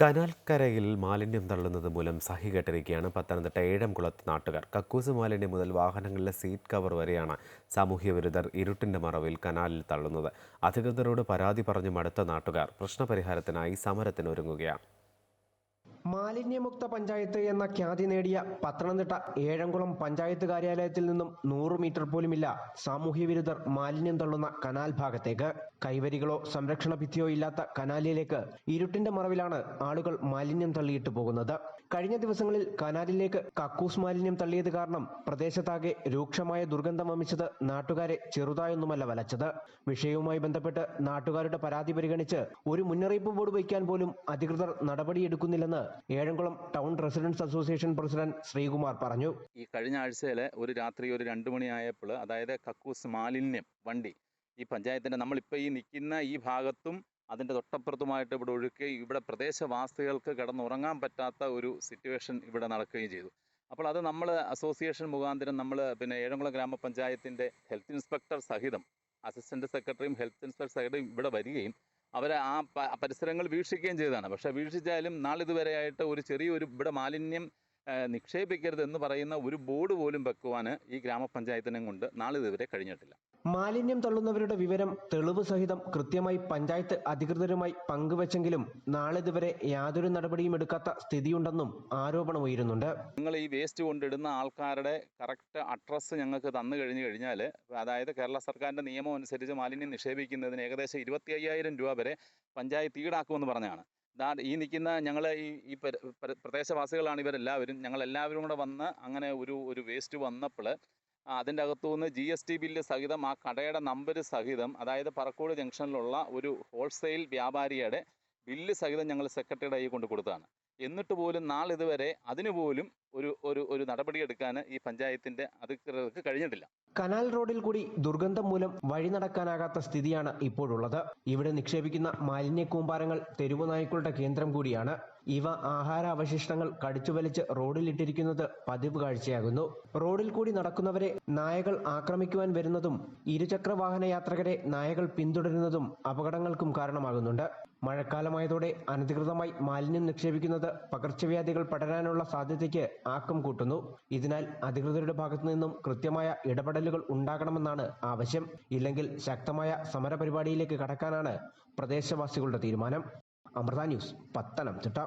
കനാൽക്കരയിൽ മാലിന്യം തള്ളുന്നത് മൂലം സഹികെട്ടിരിക്കുകയാണ് പത്തനംതിട്ട ഏഴംകുളത്ത് നാട്ടുകാർ. കക്കൂസ് മാലിന്യം മുതൽ വാഹനങ്ങളിലെ സീറ്റ് കവർ വരെയാണ് സാമൂഹ്യ വിരുദ്ധർ ഇരുട്ടിന്റെ മറവിൽ കനാലിൽ തള്ളുന്നത്. അധികൃതരോട് പരാതി പറഞ്ഞു മടുത്ത നാട്ടുകാർ. പ്രശ്നപരിഹാരത്തിനായി സമരത്തിനൊരുങ്ങുകയാണ്. മാലിന്യമുക്ത പഞ്ചായത്ത് എന്ന ഖ്യാതി നേടിയ പത്തനംതിട്ട ഏഴംകുളം പഞ്ചായത്ത് കാര്യാലയത്തിൽ നിന്നും നൂറ് മീറ്റർ പോലുമില്ല സാമൂഹ്യ വിരുദ്ധർ മാലിന്യം തള്ളുന്ന കനാൽ ഭാഗത്തേക്ക്. കൈവരികളോ സംരക്ഷണ ഭിത്തിയോ ഇല്ലാത്ത കനാലിലേക്ക് ഇരുട്ടിന്റെ മറവിലാണ് ആളുകൾ മാലിന്യം തള്ളിയിട്ട് പോകുന്നത്. കഴിഞ്ഞ ദിവസങ്ങളിൽ കനാലിലേക്ക് കക്കൂസ് മാലിന്യം തള്ളിയത് കാരണം പ്രദേശത്താകെ രൂക്ഷമായ ദുർഗന്ധം വമിച്ചത് നാട്ടുകാരെ ചെറുതായൊന്നുമല്ല വലച്ചത്. വിഷയവുമായി ബന്ധപ്പെട്ട് നാട്ടുകാരുടെ പരാതി പരിഗണിച്ച് ഒരു മുന്നറിയിപ്പ് ബോർഡ് വയ്ക്കാൻ പോലും അധികൃതർ നടപടിയെടുക്കുന്നില്ലെന്ന് Ezhamkulam town residence association president Sreekumar പറഞ്ഞു. ഈ കഴിഞ്ഞ ആഴ്ചയിലെ ഒരു രാത്രി ഒരു രണ്ടു മണിയായപ്പോൾ അതായത് കക്കൂസ് മാലിന്യം വണ്ടി ഈ പഞ്ചായത്തിന്റെ നമ്മളിപ്പോൾ ഈ നിൽക്കുന്ന ഈ ഭാഗത്തും അതിന്റെ തൊട്ടപ്പുറത്തുമായിട്ട് ഇവിടെ ഒഴുക്കി ഇവിടെ പ്രദേശവാസികൾക്ക് കിടന്നുറങ്ങാൻ പറ്റാത്ത ഒരു സിറ്റുവേഷൻ ഇവിടെ നടക്കുകയും ചെയ്തു. അപ്പോൾ അത് നമ്മൾ അസോസിയേഷൻ മുഖാന്തരം നമ്മൾ പിന്നെ ഏഴംകുളം ഗ്രാമപഞ്ചായത്തിന്റെ ഹെൽത്ത് ഇൻസ്പെക്ടർ സഹിതം അസിസ്റ്റന്റ് സെക്രട്ടറിയും ഹെൽത്ത് ഇൻസ്പെക്ടർ സഹിതം ഇവിടെ വരികയും അവർ ആ പരിസരങ്ങൾ വീക്ഷിക്കുകയും ചെയ്തതാണ്. പക്ഷേ വീക്ഷിച്ചാലും നാളിതുവരെയായിട്ട് ഒരു ചെറിയൊരു ഇവിടെ മാലിന്യം നിക്ഷേപിക്കരുതെന്ന് പറയുന്ന ഒരു ബോർഡ് പോലും വെക്കുവാൻ ഈ ഗ്രാമപഞ്ചായത്തിനെ കൊണ്ട് നാളിതുവരെ കഴിഞ്ഞിട്ടില്ല. മാലിന്യം തള്ളുന്നവരുടെ വിവരം തെളിവ് സഹിതം കൃത്യമായി പഞ്ചായത്ത് അധികൃതരുമായി പങ്കുവച്ചെങ്കിലും നാളിതുവരെ യാതൊരു നടപടിയും എടുക്കാത്ത സ്ഥിതിയുണ്ടെന്നും ആരോപണമുയരുന്നുണ്ട് നിങ്ങൾ ഈ വേസ്റ്റ് കൊണ്ടിടുന്ന ആൾക്കാരുടെ കറക്റ്റ് അഡ്രസ്സ് ഞങ്ങൾക്ക് തന്നു കഴിഞ്ഞു കഴിഞ്ഞാൽ അതായത് കേരള സർക്കാരിന്റെ നിയമം അനുസരിച്ച് മാലിന്യം നിക്ഷേപിക്കുന്നതിന് ഏകദേശം ഇരുപത്തി അയ്യായിരം രൂപ വരെ പഞ്ചായത്ത് ഈടാക്കുമെന്ന് പറഞ്ഞാണ് ഈ നിൽക്കുന്ന ഞങ്ങൾ ഈ ഈ പര- പര- പ്രദേശവാസികളാണ് ഇവരെല്ലാവരും. ഞങ്ങളെല്ലാവരും കൂടെ വന്ന് അങ്ങനെ ഒരു ഒരു വേസ്റ്റ് വന്നപ്പോൾ അതിന്റെ അകത്തുനിന്ന് ജി എസ് ടി ബില്ല് സഹിതം ആ കടയുടെ നമ്പർ സഹിതം അതായത് പറക്കോട് ജംഗ്ഷനിലുള്ള ഒരു ഹോൾസെയിൽ വ്യാപാരിയുടെ ബില്ല് സഹിതം ഞങ്ങൾ സെക്രട്ടറിയുടെ കയ്യിൽ കൊണ്ട് കൊടുത്തതാണ്. എന്നിട്ട് പോലും നാളിതുവരെ അതിനുപോലും ഒരു ഒരു ഒരു നടപടിയെടുക്കാൻ ഈ പഞ്ചായത്തിന്റെ അധികൃതർക്ക് കഴിഞ്ഞിട്ടില്ല. കനാൽ റോഡിൽ കൂടി ദുർഗന്ധം മൂലം വഴി നടക്കാനാകാത്ത സ്ഥിതിയാണ് ഇപ്പോഴുള്ളത്. ഇവിടെ നിക്ഷേപിക്കുന്ന മാലിന്യ കൂമ്പാരങ്ങൾ തെരുവു നായ്ക്കളുടെ കേന്ദ്രം കൂടിയാണ്. ഇവ ആഹാര അവശിഷ്ടങ്ങൾ കടിച്ചുവലിച്ച് റോഡിലിട്ടിരിക്കുന്നത് പതിവ് കാഴ്ചയാകുന്നു. റോഡിൽ കൂടി നടക്കുന്നവരെ നായകൾ ആക്രമിക്കുവാൻ വരുന്നതും ഇരുചക്ര വാഹന യാത്രികരെ നായകൾ പിന്തുടരുന്നതും അപകടങ്ങൾക്കും കാരണമാകുന്നുണ്ട്. മഴക്കാലമായതോടെ അനധികൃതമായി മാലിന്യം നിക്ഷേപിക്കുന്നത് പകർച്ചവ്യാധികൾ പടരാനുള്ള സാധ്യതയ്ക്ക് ആക്കം കൂട്ടുന്നു. ഇതിനാൽ അധികൃതരുടെ ഭാഗത്തു നിന്നും കൃത്യമായ ഇടപെടലുകൾ ഉണ്ടാകണമെന്നാണ് ആവശ്യം. ഇല്ലെങ്കിൽ ശക്തമായ സമരപരിപാടിയിലേക്ക് കടക്കാനാണ് പ്രദേശവാസികളുടെ തീരുമാനം. അമൃത ന്യൂസ് പത്തനംതിട്ട.